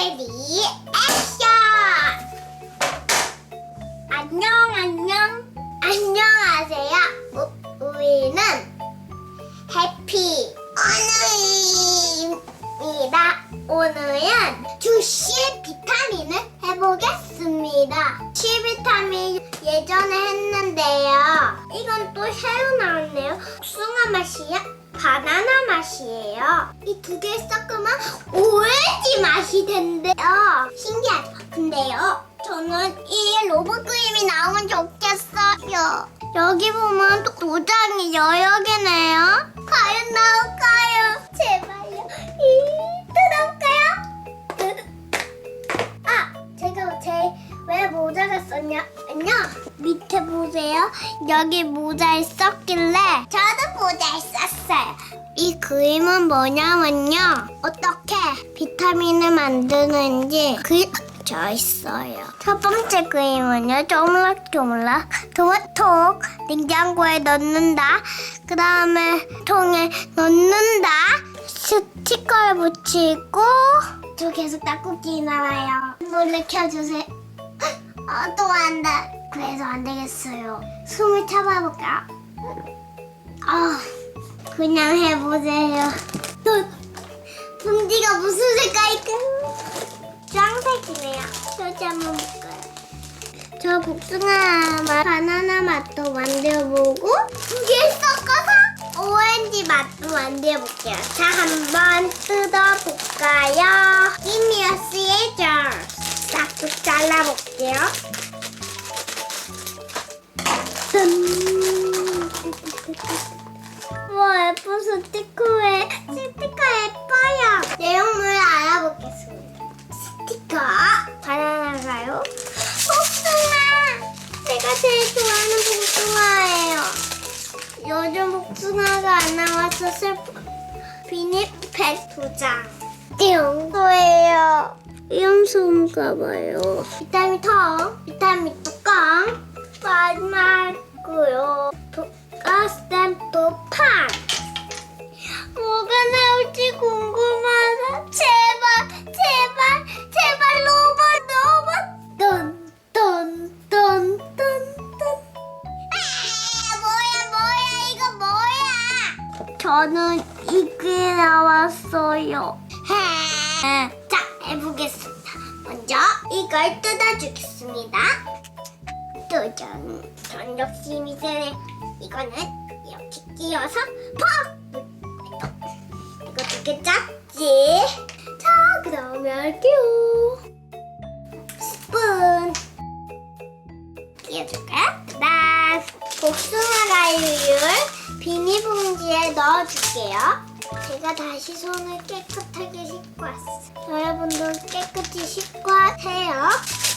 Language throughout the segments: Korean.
레디 액션! 안녕 안녕 안녕하세요. 우, 우리는 해피 오늘입니다. 오늘은 주시 비타민을 해보겠습니다. 시 비타민 예전에 했는데요. 이건 또 새로 나왔네요. 복숭아 맛이야. 바나나 맛이에요. 이 두 개 섞으면 오렌지 맛이 된대요. 신기하죠? 근데요, 저는 이 로봇 그림이 나오면 좋겠어요. 여기 보면 또 도장이 여러 개네요. 과연 나올까요? 제발요. 이, 또 나올까요? 아, 제가 제 왜 모자가 썼냐 면요. 밑에 보세요. 여기 모자에 썼길래 저도 모자에 썼어요. 이 그림은 뭐냐면요. 어떻게 비타민을 만드는지 그려져 있어요. 첫 번째 그림은요. 조물락조물락 토마토 냉장고에 넣는다. 그 다음에 통에 넣는다. 스티커를 붙이고 저 계속 딱꼭지 나와요. 노래 켜주세요. 어, 또 한다. 그래서 안 되겠어요. 숨을 참아볼까? 아, 그냥 해보세요. 어, 봉지가 무슨 색깔일까? 짱색이네요. 여기 한번 볼까요? 저 복숭아 맛, 바나나 맛도 만들어보고 두 개 섞어서 오렌지 맛도 만들어볼게요. 자, 한번 뜯어볼까요? 이미어스의 jar. 싹둑 잘라볼게요. 짠. 와, 예쁜 스티커에 스티커 예뻐요. 내용물 알아보겠습니다. 스티커 바나나가요? 복숭아! 제가 제일 좋아하는 복숭아예요. 요즘 복숭아가 안 나와서 슬퍼. 비닐팩 두 장. 띵 거예요. 위험소인가 봐요. 비타민 통, 비타민 뚜껑, 마지막고요. 가스템프 판. 뭐가 나올지 궁금하다. 제발, 제발, 제발 로봇, 로봇. 돈, 돈, 돈, 돈, 돈. 아, 뭐야, 뭐야, 이거 뭐야? 저는 이게 나왔어요. 자, 해보겠습니다. 먼저 이걸 뜯어주겠습니다. 도전. 전 역시 미세네. 이거는 이렇게 끼워서 퍽! 이거 두개 작지? 자, 그 다음에 할게요. 스푼. 끼워줄까요? 복숭아 가루를 비닐봉지에 넣어줄게요. 제가 다시 손을 깨끗하게 씻고 왔어요. 여러분도 깨끗이 씻고 하세요.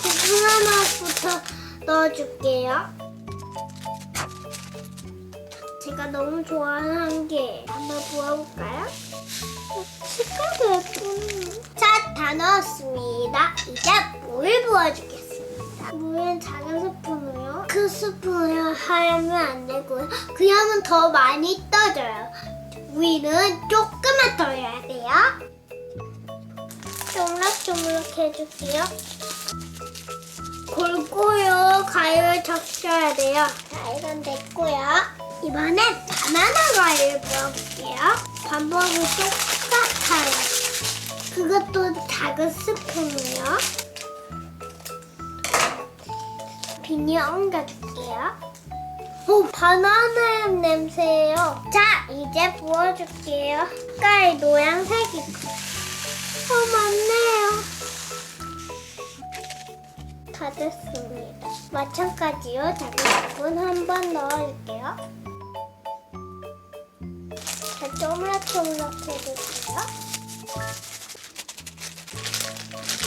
복숭아 맛부터 넣어줄게요. 제가 너무 좋아하는 한 개. 한번 부어볼까요? 어, 색깔도 예쁘네. 자, 다 넣었습니다. 이제 물 부어주겠습니다. 물은 작은 스푼으로 큰 스푼으로 하면 안 되고요. 그러면 더 많이 떠져요. 위는 조금만 떠야 돼요. 조물락조물락 해줄게요. 골고루 가위를 적셔야 돼요. 자, 이건 됐고요. 이번엔 바나나 가위를 부어볼게요. 방법은 똑같아요. 그것도 작은 스푼이요. 비닐 엉겨줄게요. 오, 바나나 냄새예요. 자, 이제 부어줄게요. 색깔 노란색이. 어, 맞네요. 다 됐습니다. 작은 스푼 한번 넣어줄게요. 자, 쪼물락쪼물락 해줄게요.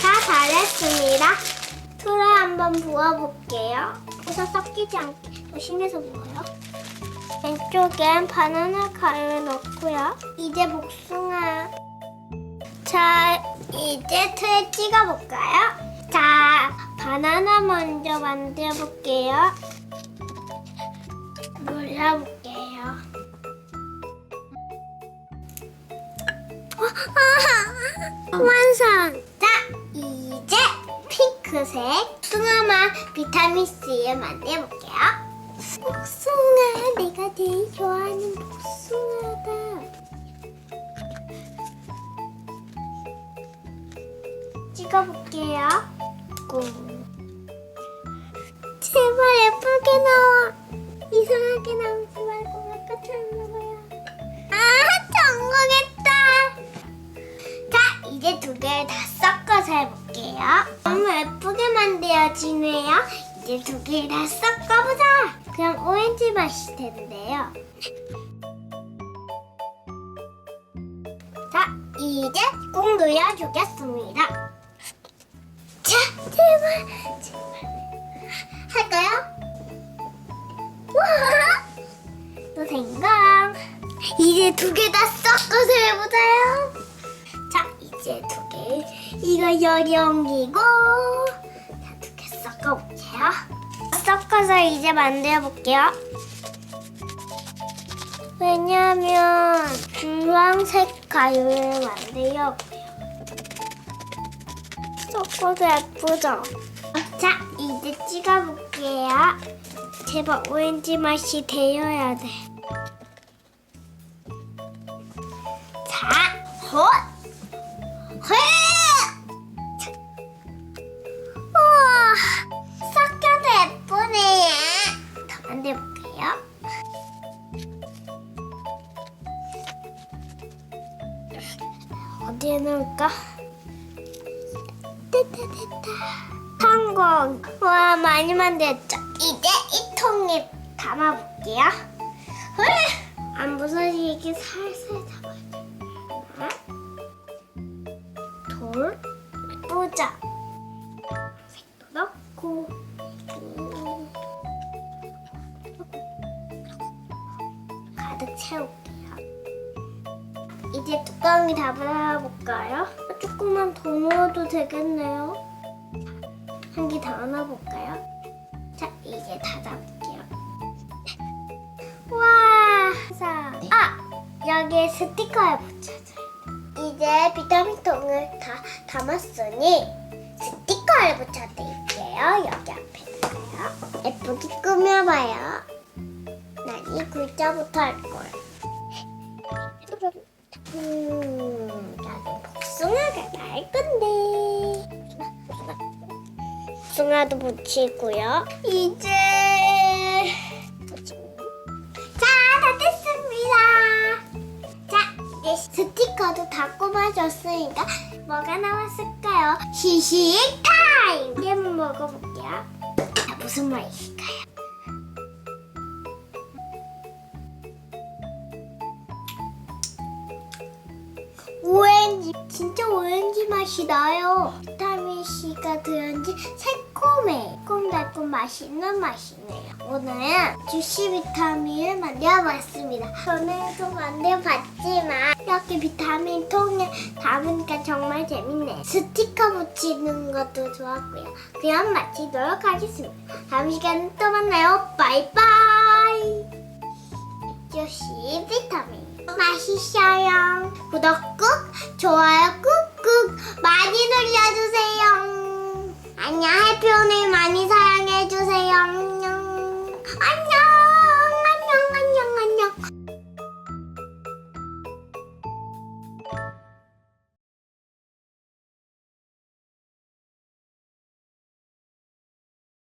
자, 잘했습니다. 틀에 한번 부어볼게요. 그래서 섞이지 않게 조 심해서 부어요. 왼쪽엔 바나나 가루를 넣고요. 이제 복숭아. 자, 이제 틀에 찍어볼까요? 자, 바나나 먼저 만들어볼게요. 눌러볼게요. 완성! 자, 핑크색 복숭아맛 비타민 C를 만들어볼게요. 내가 제일 좋아하는 복숭아다. 찍어볼게요. 꾹. 제발 예쁘게 나와. 이상하게 나오지 말고 아까처럼 나와요. 아, 성공했다. 자, 이제 두 개를 다 섞어서 해볼게요. 너무 예쁘게 만들어지네요. 이제 두 개를 다 섞어보자. 그냥 오렌지 맛이 되는데요. 자, 이제 꼭 눌러주겠습니다. 자, 제발, 제발. 할까요? 와! 또 생강. 이제 두 개 다 섞어서 해보자요. 자, 이제 두 개. 이거 여령이고. 자, 두 개 섞어볼게요. 섞어서 이제 만들어 볼게요. 왜냐면 주황색 가루를 만들려고요. 섞어도 예쁘죠? 자, 이제 찍어볼게요. 제발 오렌지 맛이 되어야 돼. 자, 헛! 헛! 자. 우와, 넣을까? 됐다, 됐다. 성공! 와, 많이 만들었죠? 이제 이 통에 담아볼게요. 으이! 안 부서지게 살살 잡아야 돼. 돌, 뿌자. 색도 넣고. 음. 가득 채울게요. 이제 뚜껑이 다 받아볼까요? 조금만 더 넣어도 되겠네요. 한 개 더 넣어볼까요? 자, 이제 닫아볼게요. 와, 자, 아, 여기에 스티커를 붙여줘야 돼. 이제 비타민 통을 다 담았으니 스티커를 붙여드릴게요. 여기 앞에다가요. 예쁘게 꾸며봐요. 난 이 글자부터 할 거야. 음, 나는 복숭아가 날 건데. 복숭아 도 붙이고요. 이제 자, 다 됐습니다. 자, 이제 스티커도 다 꼽아줬으니까 뭐가 나왔을까요? 시식 타임! 한번 먹어볼게요. 자, 무슨 맛일 맛이 나요. 비타민 C가 들은지 새콤해. 새콤달콤 맛있는 맛이네요. 오늘은 주시 비타민을 만들어봤습니다. 전에도 만들어봤지만 이렇게 비타민 통에 담으니까 정말 재밌네요. 스티커 붙이는 것도 좋았고요. 그럼 마치도록 하겠습니다. 다음 시간에 또 만나요. 바이바이. 주시 비타민 맛있어요. 구독 꾹, 좋아요 꾹 구독 많이 눌러주세요. 안녕, 해피오늘 많이 사